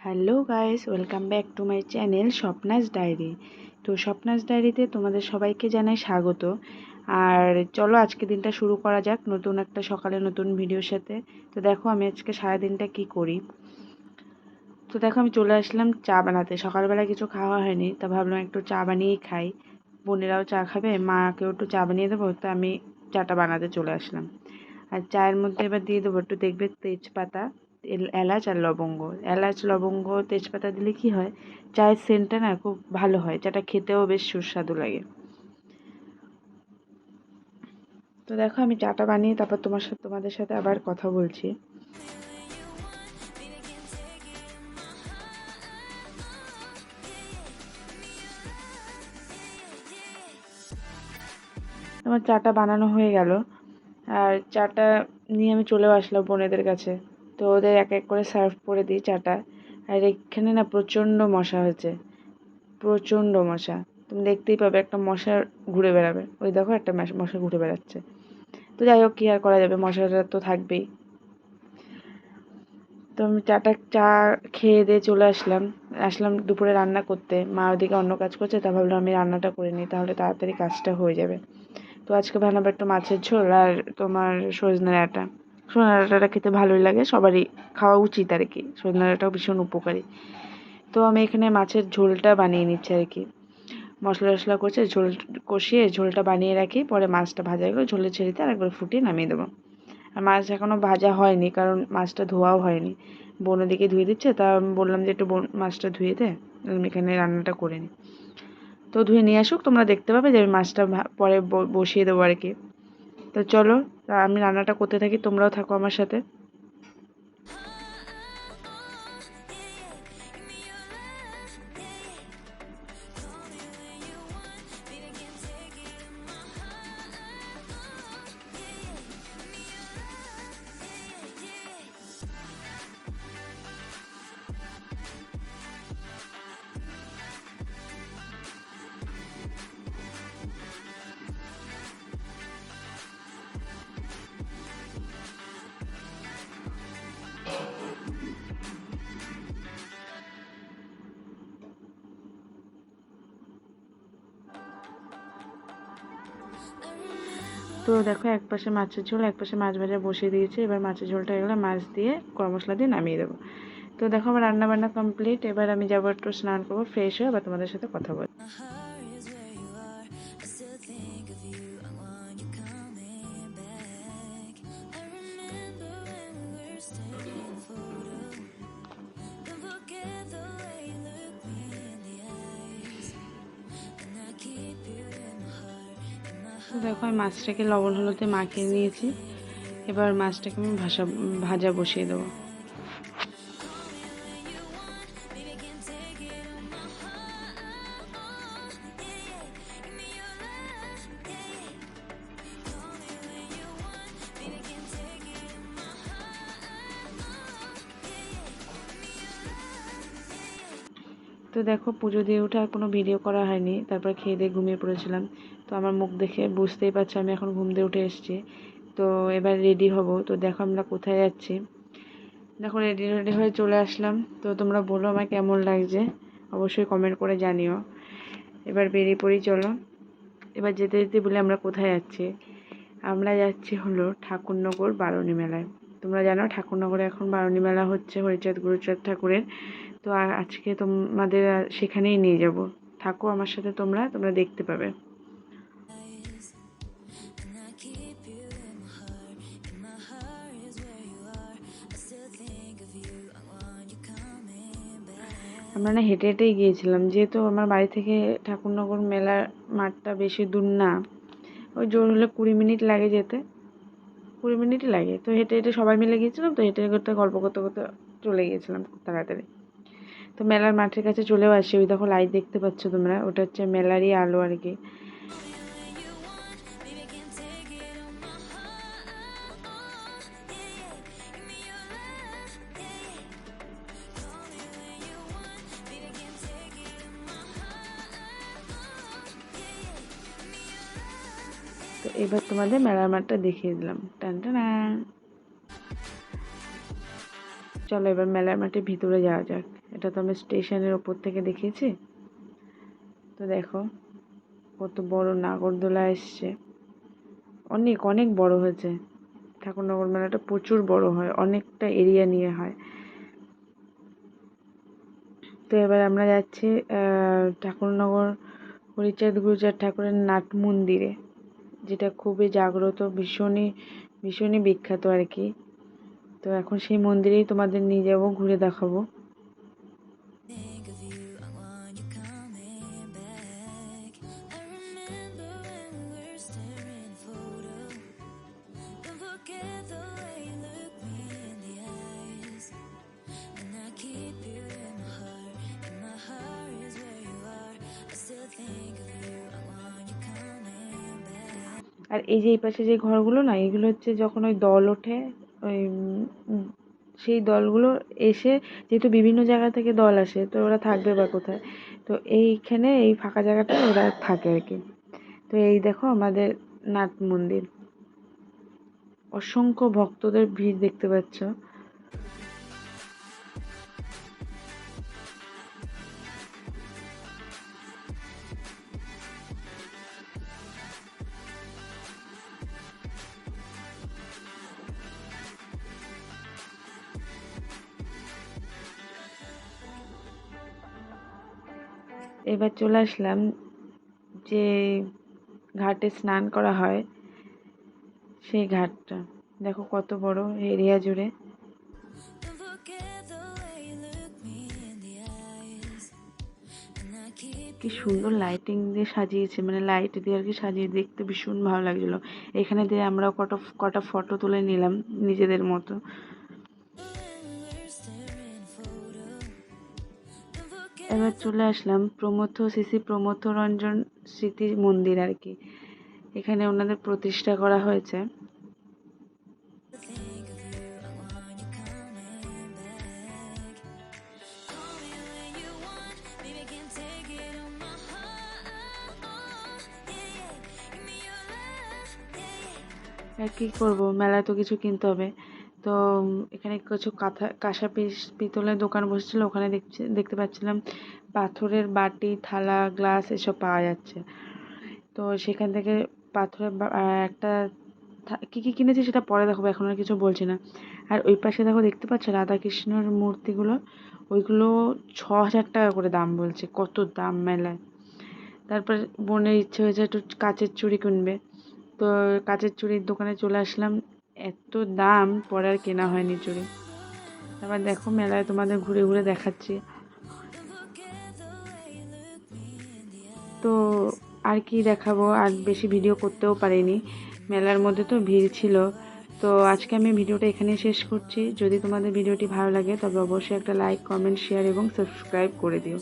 Hello guys welcome back to my channel Swapna's diary তো স্বপ্নাস ডায়েরিতে তোমাদের সবাইকে জানাই স্বাগত। আর চলো, আজকে দিনটা শুরু করা যাক নতুন একটা সকালে নতুন ভিডিওর সাথে। তো দেখো, আমি আজকে সারাদিনটা কি করি? তো দেখো, আমি চলে আসলাম চা বানাতে। সকালবেলা কিছু খাওয়া হয়নি, তা ভাবলাম একটু চা বানিয়েই খাই। বোনেরাও চা খাবে, মাকেও একটু চা বানিয়ে দেবো, তো আমি চাটা বানাতে চলে আসলাম। আর চায়ের মধ্যে এবার দিয়ে দেবো একটু দেখবে তেজপাতা। এলাচ আর লবঙ্গ। এলাচ, লবঙ্গ, তেজপাতা দিলে কি হয়? চায়ের সেন্টটা না খুব ভালো হয় চাটা খেতেও বেশ সুস্বাদু লাগে। তো দেখো, আমি চাটা বানিয়ে তারপর তোমার সাথে, তোমাদের সাথে আবার কথা বলছি। আমার চাটা বানানো হয়ে গেল। আর চাটা নিয়ে আমি চলেও আসলাম বোনেদের কাছে। তো ওদের এক এক করে সার্ভ করে দিই চাটা। আর এখানে না প্রচণ্ড মশা হয়েছে। প্রচণ্ড মশা। তুমি দেখতেই পাবে একটা মশা ঘুরে বেড়াবে। ওই দেখো একটা মশা ঘুরে বেড়াচ্ছে। তো যাই হোক, কী আর করা যাবে? মশাটা তো থাকবেই। তো আমি চাটা, চা খেয়ে দিয়ে চলে আসলাম। আসলাম দুপুরে রান্না করতে। মা ওদিকে অন্য কাজ করছে, তা ভাবলাম আমি রান্নাটা করে নিই, তাহলে তাড়াতাড়ি কাজটা হয়ে যাবে। তো আজকে বানাবো একটু মাছের ঝোল আর তোমার সজনে ডাঁটা সজনে ডাঁটাটা খেতে ভালোই লাগে, সবারই খাওয়া উচিত আর কি সজনে ডাঁটাও ভীষণ উপকারী। তো আমি এখানে মাছের ঝোলটা বানিয়ে নিচ্ছি আর কি। মশলা টশলা করছে ঝোল কষিয়ে ঝোলটা বানিয়ে রাখি, পরে মাছটা ভাজা করে ঝোলে ছেড়ে দিয়ে আরেকবার ফুটিয়ে নামিয়ে দেবো। আর মাছ এখনও ভাজা হয়নি, কারণ মাছটা ধোয়াও হয়নি। বোন ওদিকে ধুয়ে দিচ্ছে, তা আমি বললাম যে একটু বোন, মাছটা ধুয়ে দে, আমি এখানে রান্নাটা করে নিই তো ধুয়ে নিয়ে আসুক, তোমরা দেখতে পাবে যে আমি মাছটা পরে বসিয়ে দেবো আর কি। তো চলো আমি রান্নাটা করতে থাকি তোমরাও থাকো আমার সাথে। তো দেখো, এক পাশে মাছের ঝোল, এক পাশে মাছ ভাজা বসিয়ে দিয়েছি। এবার মাছের ঝোলটা এগুলো মাছ দিয়ে গরম মশলা দিয়ে নামিয়ে দেবো। তো দেখো, আমার রান্নাবান্না কমপ্লিট এবার আমি যাব একটু স্নান করব ফ্রেশ হয়ে আবার তোমাদের সাথে কথা বলব। দেখো আমি মাছটাকে লবণ হলুদে মাখিয়ে নিয়েছি। এবার মাছটাকে আমি ভাজা ভাজা বসিয়ে দেবো। তো দেখো, পুজো দিয়ে উঠে আর কোনো ভিডিও করা হয়নি। তারপর খেয়ে দিয়ে ঘুমিয়ে পড়েছিলাম। তো আমার মুখ দেখে বুঝতেই পারছ, আমি এখন ঘুম দিয়ে উঠে এসেছি। তো এবার রেডি হব। তো দেখো আমরা কোথায় যাচ্ছি। দেখো রেডি রেডি হয়ে চলে আসলাম। তো তোমরা বলো আমার কেমন লাগছে? অবশ্যই কমেন্ট করে জানিও। এবার বেরিয়ে পড়ি, চলো। এবার যেতে যেতে বলে আমরা কোথায় যাচ্ছি। আমরা যাচ্ছি হলো ঠাকুরনগর বারণী মেলায়। তোমরা জানো ঠাকুরনগরে এখন বারণী মেলা হচ্ছে, হরিচাঁদ, গুরুচাঁদ ঠাকুরের। তো আজকে তোমাদের সেখানেই নিয়ে যাব। থাকো আমার সাথে তোমরা তোমরা দেখতে পাবে। আমরা না হেঁটে হেঁটেই গিয়েছিলাম। যেহেতু আমার বাড়ি থেকে ঠাকুরনগর মেলার মাঠটা বেশি দূর না, ওই জোর হলে কুড়ি মিনিট লাগে যেতে। কুড়ি মিনিটই লাগে। তো হেঁটে হেঁটে সবাই মিলে গিয়েছিলাম, তো হেঁটে করতে গল্প করতে করতে চলে গিয়েছিলাম তাড়াতাড়ি। তো মেলার মাঠের কাছে চলেও আসি। ওই দেখো লাইট দেখতে পাচ্ছ তোমরা, ওটা হচ্ছে মেলারই আলো আর কি। তো এবার তোমাদের মেলার মাঠটা দেখিয়ে দিলাম। টান টান চলো এবার মেলার মাঠের ভিতরে যাওয়া যাক। এটা তো আমি স্টেশনের ওপর থেকে দেখিয়েছি। তো দেখো, কত বড় নাগরদোলা এসছে। অনেক অনেক বড় হয়েছে। ঠাকুরনগর মেলাটা প্রচুর বড় হয়, অনেকটা এরিয়া নিয়ে হয়। তো এবার আমরা যাচ্ছি ঠাকুরনগর হরিচাঁদ গুরুচাঁদ ঠাকুরের নাট মন্দিরে। যেটা খুবই জাগ্রত, ভীষণই ভীষণই বিখ্যাত আর কি। তো এখন সেই মন্দিরেই তোমাদের নিয়ে যাব, ঘুরে দেখাবো। আর এই যে এই পাশে যে ঘরগুলো না, এগুলো হচ্ছে যখন ওই দল ওঠে, ওই সেই দলগুলো এসে যেহেতু বিভিন্ন জায়গা থেকে দল আসে, তো ওরা থাকবে বা কোথায়? তো এইখানে এই ফাঁকা জায়গাটায় ওরা থাকে আর কি। তো এই দেখো আমাদের নাট মন্দির। অসংখ্য ভক্তদের ভিড় দেখতে পাচ্ছ। এবার চলে আসলাম যে ঘাটে স্নান করা হয়, সেই ঘাটটা। দেখো কত বড় এরিয়া জুড়ে। কি সুন্দর লাইটিং দিয়ে সাজিয়েছে মানে লাইট দিয়ে আর কি সাজিয়ে দেখতে ভীষণ ভালো লাগছিল। এখানে দিয়ে আমরাও কটা কটা ফটো তুলে নিলাম নিজেদের মতো। এবার চলে আসলাম প্রমথ সিসি প্রমথ রঞ্জন স্মৃতি মন্দির আর কি। এখানে ওনাদের প্রতিষ্ঠা করা হয়েছে। কি করব? মেলা তো কিছু কিনতে হবে। তো এখানে কিছু কাঁথা, কাঁসা পিস, পিতলের দোকান বসেছিল, ওখানে দেখছি, দেখতে পাচ্ছিলাম পাথরের বাটি, থালা, গ্লাস এসব পাওয়া যাচ্ছে। তো সেখান থেকে পাথরের একটা কি কি কিনেছি সেটা পরে দেখো এখন আর কিছু বলছি না। আর ওই পাশে দেখো, দেখতে পাচ্ছ রাধাকৃষ্ণর মূর্তিগুলো? ওইগুলো ছ হাজার টাকা করে দাম বলছে, কত দাম মেলায়। তারপর বোনের ইচ্ছে হয়েছে একটু কাচের চুড়ি কিনবে। তো কাচের চুড়ির দোকানে চলে আসলাম এত দাম পরে আর কেনা হয়নি চুড়ি। তারপর দেখো মেলায় তোমাদের ঘুরে ঘুরে দেখাচ্ছি। তো আর কি দেখাবো? আর বেশি ভিডিও করতেও পারিনি। মেলার মধ্যে তো ভিড় ছিল। তো আজকে আমি ভিডিওটা এখানেই শেষ করছি। যদি তোমাদের ভিডিওটি ভালো লাগে, তবে অবশ্যই একটা লাইক কমেন্ট শেয়ার এবং সাবস্ক্রাইব করে দিও।